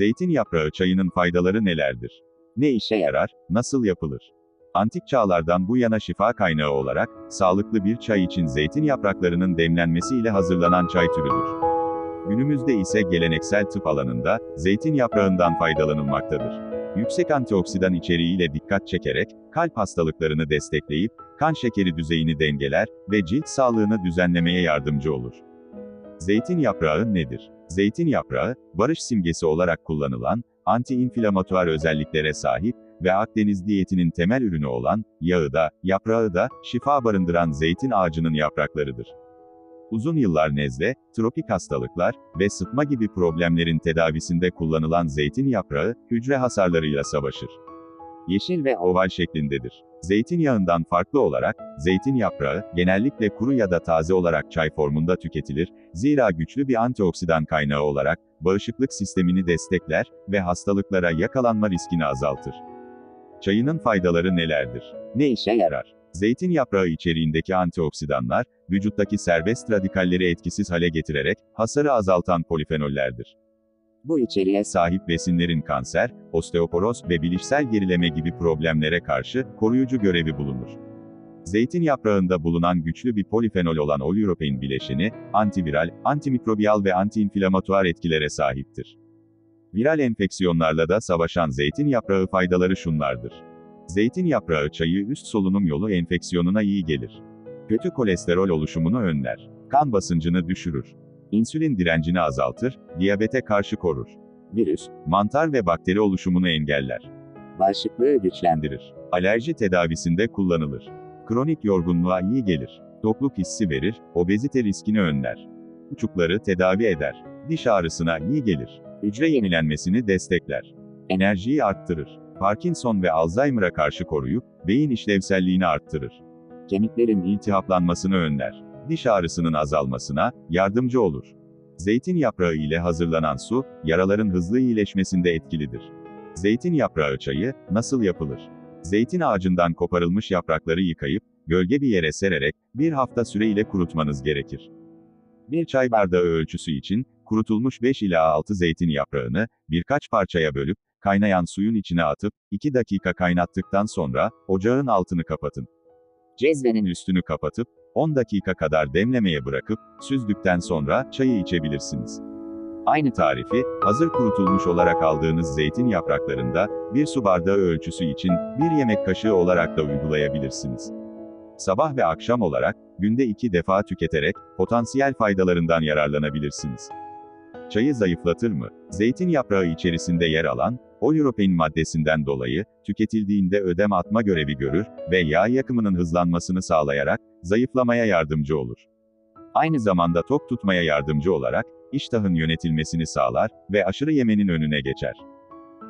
Zeytin yaprağı çayının faydaları nelerdir? Ne işe yarar, nasıl yapılır? Antik çağlardan bu yana şifa kaynağı olarak, sağlıklı bir çay için zeytin yapraklarının demlenmesi ile hazırlanan çay türüdür. Günümüzde ise geleneksel tıp alanında, zeytin yaprağından faydalanılmaktadır. Yüksek antioksidan içeriğiyle dikkat çekerek, kalp hastalıklarını destekleyip, kan şekeri düzeyini dengeler ve cilt sağlığını düzenlemeye yardımcı olur. Zeytin yaprağı nedir? Zeytin yaprağı, barış simgesi olarak kullanılan, anti-inflamatuar özelliklere sahip ve Akdeniz diyetinin temel ürünü olan, yağı da, yaprağı da, şifa barındıran zeytin ağacının yapraklarıdır. Uzun yıllar nezle, tropik hastalıklar ve sıtma gibi problemlerin tedavisinde kullanılan zeytin yaprağı, hücre hasarlarıyla savaşır. Yeşil ve oval şeklindedir. Zeytinyağından farklı olarak, zeytin yaprağı, genellikle kuru ya da taze olarak çay formunda tüketilir, zira güçlü bir antioksidan kaynağı olarak, bağışıklık sistemini destekler ve hastalıklara yakalanma riskini azaltır. Çayının faydaları nelerdir? Ne işe yarar? Zeytin yaprağı içeriğindeki antioksidanlar, vücuttaki serbest radikalleri etkisiz hale getirerek, hasarı azaltan polifenollerdir. Bu içeriğe sahip besinlerin kanser, osteoporoz ve bilişsel gerileme gibi problemlere karşı koruyucu görevi bulunur. Zeytin yaprağında bulunan güçlü bir polifenol olan oleuropein bileşeni, antiviral, antimikrobiyal ve antiinflamatuar etkilere sahiptir. Viral enfeksiyonlarla da savaşan zeytin yaprağı faydaları şunlardır. Zeytin yaprağı çayı üst solunum yolu enfeksiyonuna iyi gelir. Kötü kolesterol oluşumunu önler. Kan basıncını düşürür. İnsülin direncini azaltır, diyabete karşı korur. Virüs, mantar ve bakteri oluşumunu engeller. Bağışıklığı güçlendirir. Alerji tedavisinde kullanılır. Kronik yorgunluğa iyi gelir. Tokluk hissi verir, obezite riskini önler. Uçukları tedavi eder. Diş ağrısına iyi gelir. Hücre yenilenmesini destekler. Enerjiyi arttırır. Parkinson ve Alzheimer'a karşı koruyup, beyin işlevselliğini arttırır. Kemiklerin iltihaplanmasını önler. Diş ağrısının azalmasına yardımcı olur. Zeytin yaprağı ile hazırlanan su, yaraların hızlı iyileşmesinde etkilidir. Zeytin yaprağı çayı, nasıl yapılır? Zeytin ağacından koparılmış yaprakları yıkayıp, gölge bir yere sererek, bir hafta süreyle kurutmanız gerekir. Bir çay bardağı ölçüsü için, kurutulmuş 5 ila 6 zeytin yaprağını, birkaç parçaya bölüp, kaynayan suyun içine atıp, 2 dakika kaynattıktan sonra, ocağın altını kapatın. Cezvenin üstünü kapatıp, 10 dakika kadar demlemeye bırakıp, süzdükten sonra, çayı içebilirsiniz. Aynı tarifi, hazır kurutulmuş olarak aldığınız zeytin yapraklarında, bir su bardağı ölçüsü için, bir yemek kaşığı olarak da uygulayabilirsiniz. Sabah ve akşam olarak, günde iki defa tüketerek, potansiyel faydalarından yararlanabilirsiniz. Çayı zayıflatır mı? Zeytin yaprağı içerisinde yer alan, oleuropein maddesinden dolayı, tüketildiğinde ödem atma görevi görür ve yağ yakımının hızlanmasını sağlayarak, zayıflamaya yardımcı olur. Aynı zamanda tok tutmaya yardımcı olarak, iştahın yönetilmesini sağlar ve aşırı yemenin önüne geçer.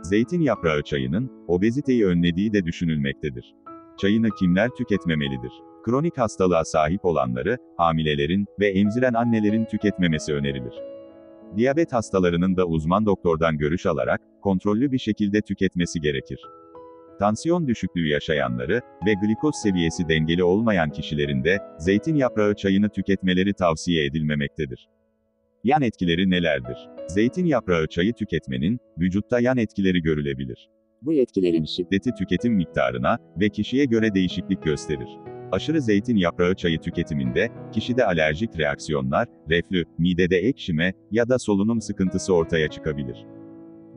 Zeytin yaprağı çayının, obeziteyi önlediği de düşünülmektedir. Çayını kimler tüketmemelidir? Kronik hastalığa sahip olanları, hamilelerin ve emziren annelerin tüketmemesi önerilir. Diyabet hastalarının da uzman doktordan görüş alarak, kontrollü bir şekilde tüketmesi gerekir. Tansiyon düşüklüğü yaşayanları ve glikoz seviyesi dengeli olmayan kişilerin de, zeytin yaprağı çayını tüketmeleri tavsiye edilmemektedir. Yan etkileri nelerdir? Zeytin yaprağı çayı tüketmenin, vücutta yan etkileri görülebilir. Bu etkilerin şiddeti tüketim miktarına ve kişiye göre değişiklik gösterir. Aşırı zeytin yaprağı çayı tüketiminde, kişide alerjik reaksiyonlar, reflü, midede ekşime ya da solunum sıkıntısı ortaya çıkabilir.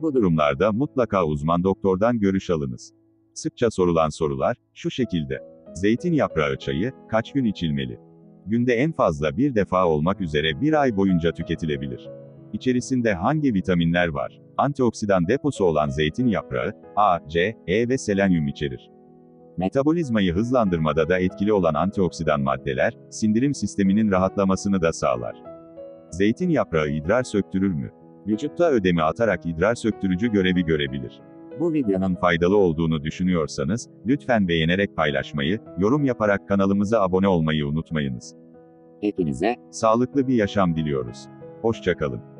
Bu durumlarda mutlaka uzman doktordan görüş alınız. Sıkça sorulan sorular, şu şekilde. Zeytin yaprağı çayı, kaç gün içilmeli? Günde en fazla bir defa olmak üzere bir ay boyunca tüketilebilir. İçerisinde hangi vitaminler var? Antioksidan deposu olan zeytin yaprağı, A, C, E ve selenyum içerir. Metabolizmayı hızlandırmada da etkili olan antioksidan maddeler, sindirim sisteminin rahatlamasını da sağlar. Zeytin yaprağı idrar söktürür mü? Vücutta ödemi atarak idrar söktürücü görevi görebilir. Bu videonun faydalı olduğunu düşünüyorsanız, lütfen beğenerek paylaşmayı, yorum yaparak kanalımıza abone olmayı unutmayınız. Hepinize, sağlıklı bir yaşam diliyoruz. Hoşçakalın.